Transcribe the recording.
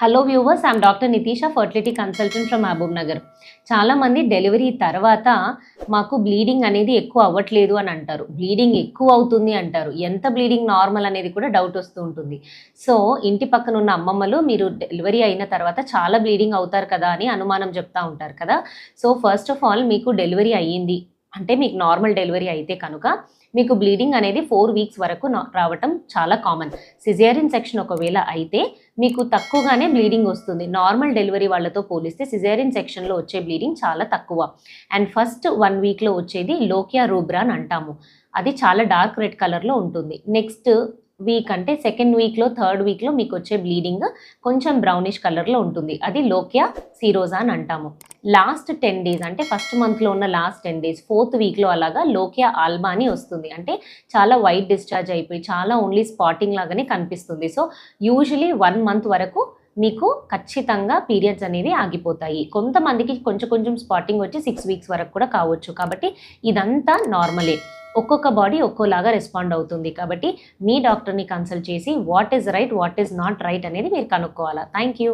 Hello viewers I'm doctor Nitisha fertility consultant from Mahabubnagar చాలామంది delivery తర్వాత మాకు bleeding అనేది ఎక్కువ అవ్వట్లేదు అని అంటారు. బ్లీడింగ్ ఎక్కువ అవుతుంది అంటారు. ఎంత బ్లీడింగ్ నార్మల్ అనేది కూడా డౌట్ వస్తూ ఉంటుంది. సో ఇంటి పక్కన ఉన్న అమ్మమ్మలు మీరు డెలివరీ అయిన తర్వాత చాలా బ్లీడింగ్ అవుతారు కదా అని అనుమానం చెప్తా ఉంటారు కదా. సో ఫస్ట్ ఆఫ్ ఆల్ మీకు డెలివరీ అయ్యింది. అంటే మీకు నార్మల్ డెలివరీ అయితే కనుక మీకు బ్లీడింగ్ అనేది ఫోర్ వీక్స్ వరకు రావటం చాలా కామన్ సిజేరియన్ సెక్షన్ ఒకవేళ అయితే మీకు తక్కువగానే బ్లీడింగ్ వస్తుంది. నార్మల్ డెలివరీ వాళ్ళతో పోలిస్తే సిజేరియన్ సెక్షన్లో వచ్చే బ్లీడింగ్ చాలా తక్కువ. అండ్ ఫస్ట్ వన్ వీక్లో వచ్చేది లోకియా రూబ్రా అని అంటాము. అది చాలా డార్క్ రెడ్ కలర్లో ఉంటుంది. నెక్స్ట్ వీక్ అంటే సెకండ్ వీక్లో థర్డ్ వీక్లో మీకు వచ్చే బ్లీడింగ్ కొంచెం బ్రౌనిష్ కలర్లో ఉంటుంది. అది లోకియా సీరోజా అని అంటాము. లాస్ట్ టెన్ డేస్ అంటే ఫస్ట్ మంత్లో ఉన్న లాస్ట్ టెన్ డేస్ ఫోర్త్ వీక్లో అలాగా లోకియా ఆల్బా అని వస్తుంది. అంటే చాలా వైట్ డిశ్చార్జ్ అయిపోయి చాలా ఓన్లీ స్పాటింగ్ లాగానే కనిపిస్తుంది. సో యూజువలీ వన్ మంత్ వరకు మీకు ఖచ్చితంగా పీరియడ్స్ అనేవి ఆగిపోతాయి. కొంతమందికి కొంచెం కొంచెం స్పాటింగ్ వచ్చి సిక్స్ వీక్స్ వరకు కూడా కావచ్చు. కాబట్టి ఇదంతా నార్మలే. ఒక్కొక్క బాడీ ఒక్కోలాగా రెస్పాండ్ అవుతుంది. కాబట్టి మీ డాక్టర్ని కన్సల్ట్ చేసి what is right what is not right అనేది మీరు కనుక్కోవాలా. Thank you.